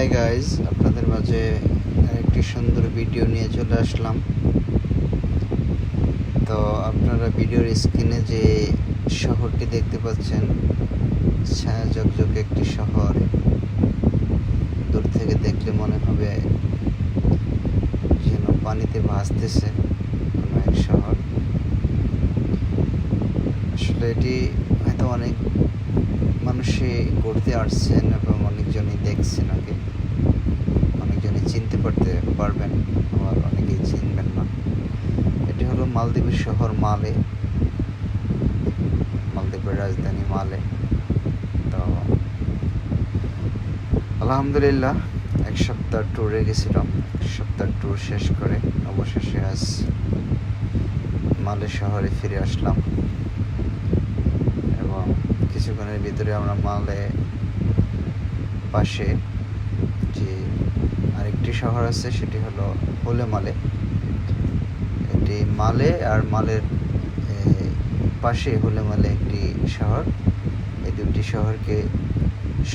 Hi guys আপনাদের মাঝে একটি সুন্দর ভিডিও নিয়ে চলে আসলাম। তো আপনারা ভিডিওর স্ক্রিনে যে শহরটি দেখতে পাচ্ছেন, ছায়া একটি শহর। দূর থেকে দেখলে মনে হবে যেন পানিতে ভাসতেছে কোনো এক শহর। আসলে এটি হয়তো অনেক মানুষই ঘুরতে আসছেন এবং অনেকজনই দেখছেন আগে পারতে পারবেন আবার অনেকেই চিনবেন না। এটি হলো মালদ্বীপের শহর মালে। মালদ্বীপের রাজধানী মালে। তো আলহামদুলিল্লাহ, এক সপ্তাহ ট্যুরে গেছিলাম। এক সপ্তাহ ট্যুর শেষ করে অবশেষে আজ মালে শহরে ফিরে আসলাম। এবং কিছুক্ষণের ভিতরে আমরা মালে পাশে আরেকটি শহর আছে, সেটি হলো হোলে মালে। এটি মালে আর মালের পাশে হোলে মালে একটি শহর। এই দুটি শহরকে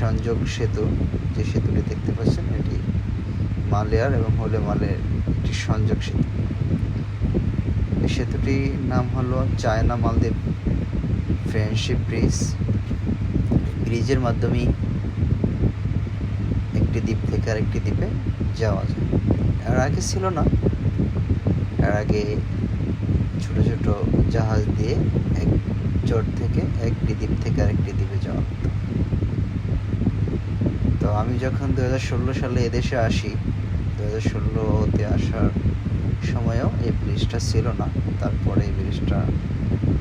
সংযোগ সেতু যে সেতুটি দেখতে পাচ্ছেন, এটি মালেয়ার এবং হোলে মালের একটি সংযোগ সেতু। এই সেতুটির নাম হলো চায়না মালদ্বীপ ফ্রেন্ডশিপ ব্রিজ। ব্রিজের মাধ্যমেই একটি দ্বীপ থেকে আরেকটি দ্বীপে যাওয়া যায়। এর আগে ছিল না। এর আগে ছোট ছোট জাহাজ দিয়ে এক চর থেকে একটি দ্বীপ থেকে আরেকটি দ্বীপে যাওয়া হতো। তো আমি যখন দু হাজার ষোলো সালে এদেশে আসি দু হাজার ষোলোতে আসার সময়ও এই ব্রিজটা ছিল না। তারপরে এই ব্রিজটা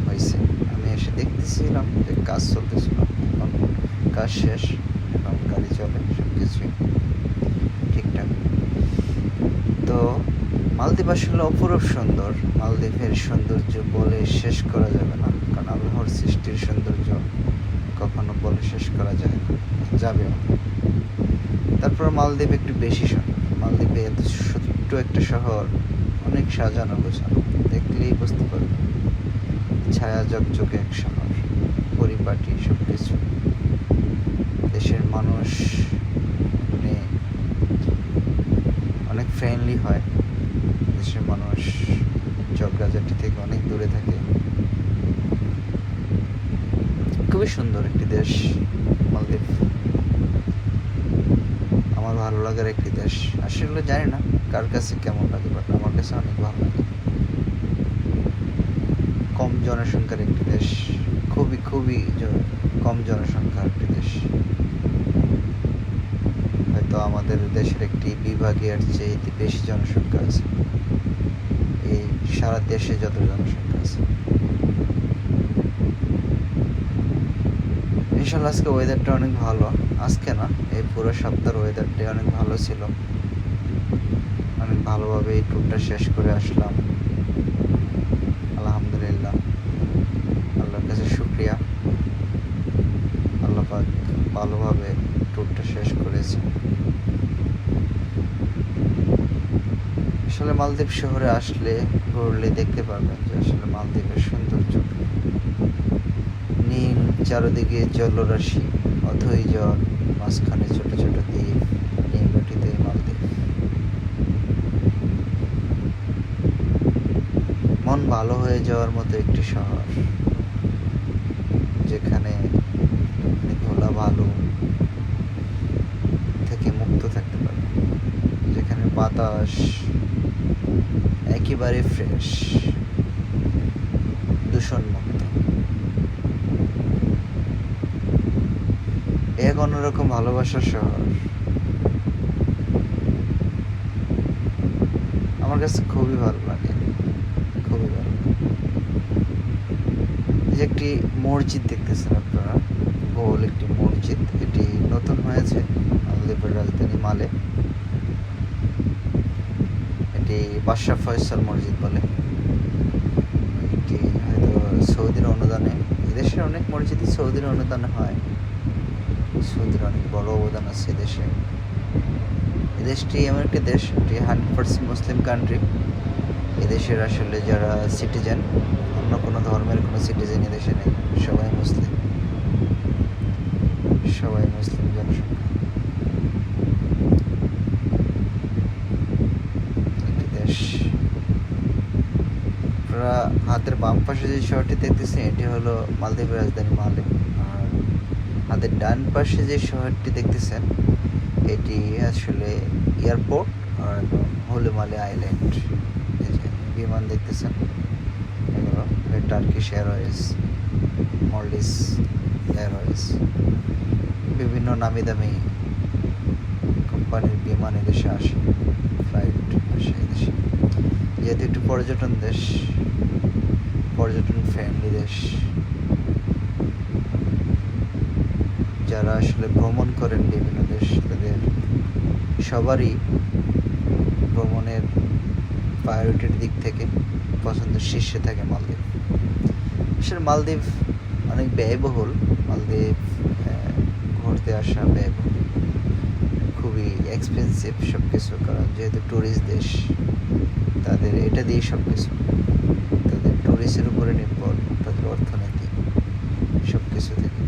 হয়েছে। আমি এসে দেখতেছিলাম যে কাজ চলতেছিল। এখন কাজ শেষ। চলে সব কিছুই ঠিকঠাক। তো মালদ্বীপ আসলে অপরূপ সুন্দর। মালদ্বীপের সৌন্দর্য বলে শেষ করা যাবে না, কারণ আল্লাহর সৃষ্টির সৌন্দর্য কখনো বলে শেষ করা যায় না, যাবেও। তারপর মালদ্বীপ একটু বেশি সুন্দর। মালদ্বীপে এত ছোট্ট একটা শহর, অনেক সাজানো গোছানো, দেখলেই বুঝতে পারবে ছায়া জকজকে এক শহর, পরিপাটি সব কিছু দেশের মানুষ মানে ফ্রেন্ডলি হয়। দেশের মানুষ ঝগড়াঝাটি থেকে অনেক দূরে থাকে। খুবই সুন্দর একটি দেশ, মালদ্বীপ। আমার ভালো লাগার একটি দেশ। আসলে জানি না কার কাছে কেমন লাগে বাট আমার কাছে অনেক ভালো লাগে। কম জনসংখ্যার একটি দেশ, খুবই খুবই কম জনসংখ্যার একটি দেশ। হয়তো আমাদের দেশের একটি বিভাগের চেয়ে বেশি জনসংখ্যা আছে, এই সারা দেশে যত জনসংখ্যা আছে। ইনশাল্লাহ আজকে ওয়েদারটা অনেক ভালো। আজকে না, এই পুরো সপ্তাহের ওয়েদারটা অনেক ভালো ছিল। অনেক ভালোভাবে এই ট্যুরটা শেষ করে আসলাম। আলহামদুলিল্লাহ। আল্লাহর কাছে শুক্রিয়া। আল্লাহ পাক ভালোভাবে ট্যুরটা শেষ করেছে। আসলে মালদ্বীপ শহরে আসলে ঘুরলে দেখতে পারবেন যে আসলে মালদ্বীপের সৌন্দর্য। নীল চারদিকে জলরাশি, অথই জল, মাঝখানে ছোট ছোট দ্বীপ নীলগঠিত এই মালদ্বীপ। মন ভালো হয়ে যাওয়ার মতো একটি শহর, যেখানে ধোলা ভালো থেকে মুক্ত থাকতে পারে যেখানে বাতাস একেবারে ফ্রেশ দূষণ মুক্ত এক অন্যরকম ভালোবাসার শহর। আমার কাছে খুবই ভালো লাগে। খুবই ভালো এই যে একটি মসজিদ দেখতেছেন আপনারা গোল একটি মসজিদ। এটি নতুন হয়েছে মালদ্বীপের রাজধানী মালে। এটি বাদশাহ ফয়সাল মসজিদ বলে। এটি হয়তো সৌদির অনুদানে, এদেশের অনেক মসজিদই সৌদির অনুদানে হয়। সৌদির অনেক বড় অবদান আছে দেশে দেশটি এমন একটি দেশ, এটি হান্ড্রেড পার্সেন্ট মুসলিম কান্ট্রি এদেশের আসলে যারা সিটিজেন অন্য কোনো ধর্মের কোনো সিটিজেন এদেশে নেই। সবাই মুসলিম। সবাই মুসলিম জনসংখ্যা। বাম পাশে যে শহরটি দেখতেছেন এটি হলো মালদ্বীপের রাজধানী মালে আর হাতের ডান পাশে যে শহরটি দেখতেছেন, এটি আসলে এয়ারপোর্ট আর হলে মালে আইল্যান্ড বিমান দেখতেছেন টার্কিশ এয়ারওয়েজ, মল্ডিস এয়ারওয়েজ। বিভিন্ন নামি দামি কোম্পানির বিমান এদেশে আসে, ফ্লাইট আসে এদেশে। যেহেতু একটু পর্যটন দেশ পর্যটন ফ্রেন্ডলি দেশ যারা আসলে ভ্রমণ করেন বিভিন্ন দেশ তাদের সবারই ভ্রমণের প্রায়োরিটির দিক থেকে পছন্দের শীর্ষে থাকে মালদ্বীপ। আসলে মালদ্বীপ অনেক ব্যয়বহুল মালদ্বীপ আহ, ঘুরতে আসা ব্যয়বহুল। খুবই এক্সপেন্সিভ সব কিছু কারণ যেহেতু ট্যুরিস্ট দেশ তাদের এটা দিয়েই সব কিছু তাদের ট্যুরিস্টের উপরে নির্ভর, তাদের অর্থনীতি সব কিছু থেকে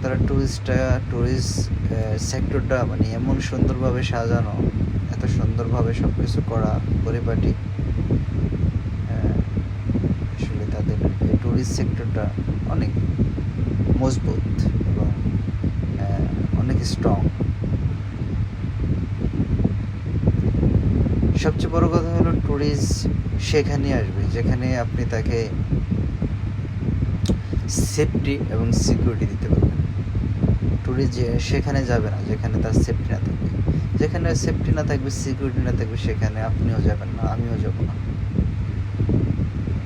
তারা ট্যুরিস্টটা ট্যুরিস্ট সেক্টরটা মানে এমন সুন্দরভাবে সাজানো, এত সুন্দরভাবে সব কিছু করা পরিপাটি আসলে তাদের ট্যুরিস্ট সেক্টরটা অনেক মজবুত এবং অনেক স্ট্রং সবচেয়ে বড় কথা হলো ট্যুরিস্ট সেখানে আসবে, যেখানে আপনি তাকে সেফটি এবং সিকিউরিটি দিতে পারবেন। ট্যুরিস্ট সেখানে যাবে না, যেখানে তার সেফটি না থাকবে। যেখানে সেফটি না থাকবে সিকিউরিটি না থাকবে, সেখানে আপনিও যাবেন না, আমিও যাব না।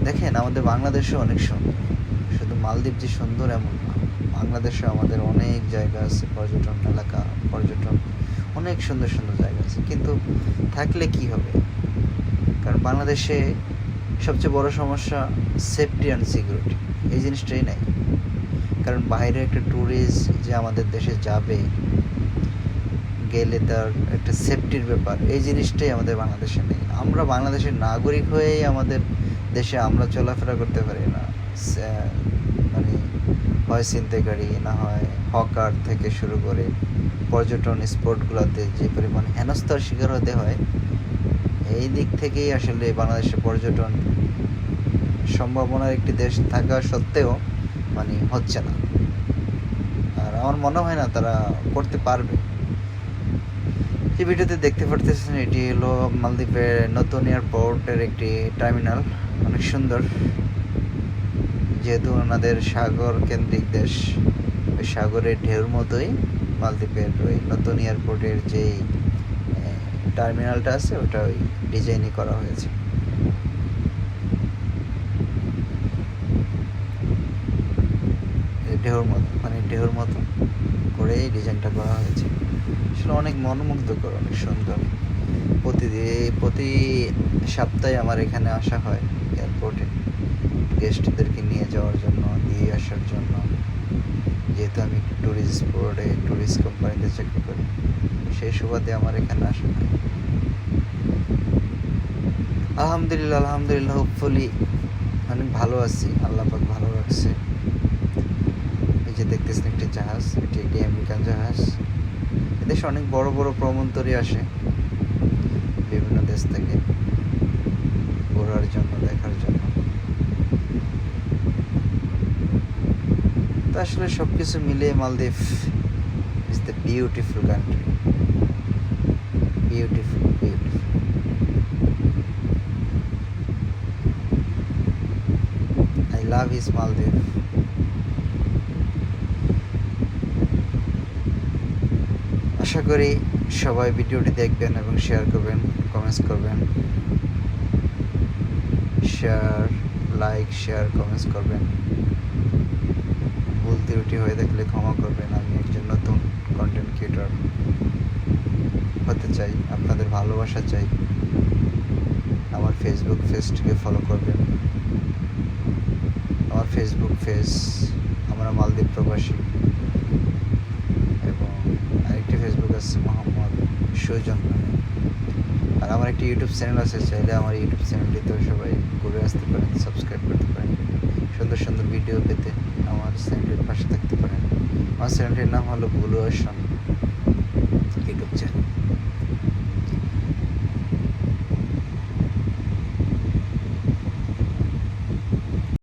দেখেন, আমাদের বাংলাদেশে অনেক সুন্দর। শুধু মালদ্বীপ যে সুন্দর এমন না, বাংলাদেশে আমাদের অনেক জায়গা আছে, পর্যটন এলাকা, পর্যটন অনেক সুন্দর সুন্দর জায়গা আছে। কিন্তু থাকলে কি হবে? কারণ বাংলাদেশে সবচেয়ে বড় সমস্যা সেফটি অ্যান্ড সিকিউরিটি এই জিনিসটাই নাই। কারণ বাইরে একটা ট্যুরিস্ট যে আমাদের দেশে যাবে, গেলে তার একটা সেফটির ব্যাপার। এই জিনিসটাই আমাদের বাংলাদেশে নেই। আমরা বাংলাদেশের নাগরিক হয়েই আমাদের দেশে আমরা চলাফেরা করতে পারি না। মানে হয় ছিনতাইকারী না হয় হকার থেকে শুরু করে পর্যটন স্পটগুলোতে যে পরিমাণ হেনস্থার শিকার হতে হয়, এই দিক থেকেই আসলে বাংলাদেশের পর্যটন সম্ভাবনার একটি দেশ থাকা সত্ত্বেও মানে হচ্ছে না। আর আমার মনে হয় না তারা করতে পারবে। যে ভিডিওতে দেখতে পারতেছেন, এটি হলো মালদ্বীপের নতুন এয়ারপোর্টের একটি টার্মিনাল, অনেক সুন্দর। যেহেতু ওনাদের সাগর কেন্দ্রিক দেশ, ওই সাগরের ঢেউর মতোই। মালদ্বীপের ওই নতুন এয়ারপোর্টের যেই টার্মিনালটা আছে, ওটা ওই ডিজাইনই করা হয়েছে। ঢেউর মতো মানে ঢেউর মতো করে ডিজাইনটা করা হয়েছে। আসলে অনেক মনোমুগ্ধকর, অনেক সুন্দর। প্রতিদিন প্রতি সপ্তাহে আমার এখানে আসা হয় এয়ারপোর্টে গেস্টদেরকে নিয়ে যাওয়ার জন্য দিয়ে আসার জন্য। যেহেতু আমি ট্যুরিস্ট বোর্ডে ট্যুরিস্ট কোম্পানিতে চাকরি করি, সেই সুবাদে আমার এখানে আসা হয়। আলহামদুলিল্লাহ আলহামদুলিল্লাহ হোপফুলি অনেক ভালো আছি, আল্লাহ পাক ভালো রাখছে। এই যে দেখতেছেন একটি জাহাজ, এটি একটি আমেরিকান জাহাজ। এদেশে অনেক বড় বড় প্রমন্তরী আসে। বিভিন্ন দেশ থেকে ঘোরার জন্য দেখার জন্য তো আসলে সব কিছু মিলিয়ে মালদ্বীপ is the beautiful country beautiful beautiful I love is মালদ্বীপ আশা করি সবাই ভিডিওটি দেখবেন এবং শেয়ার করবেন কমেন্টস করবেন। শেয়ার লাইক শেয়ার কমেন্টস করবেন। ত্রুটি হয়ে থাকলে ক্ষমা করবেন, আমি একজন নতুন কন্টেন্ট ক্রিয়েটর হতে চাই, আপনাদের ভালোবাসা চাই। আমার ফেসবুক পেজটিকে ফলো করবেন। আমার ফেসবুক পেজ আমরা মালদ্বীপ প্রবাসী এবং আরেকটি ফেসবুক আছে মোহাম্মদ সুজন নামে। আর আমার একটি ইউটিউব চ্যানেল আছে, চাইলে আমার ইউটিউব চ্যানেলটিতেও সবাই ঘুরে আসতে পারেন সাবস্ক্রাইব করতে পারেন। সুন্দর সুন্দর ভিডিও পেতে আমার চ্যানেলটির পাশে থাকতে পারেন। আমার চ্যানেলটির নাম হলো ভুলুয়াশন ইউটিউব চ্যানেল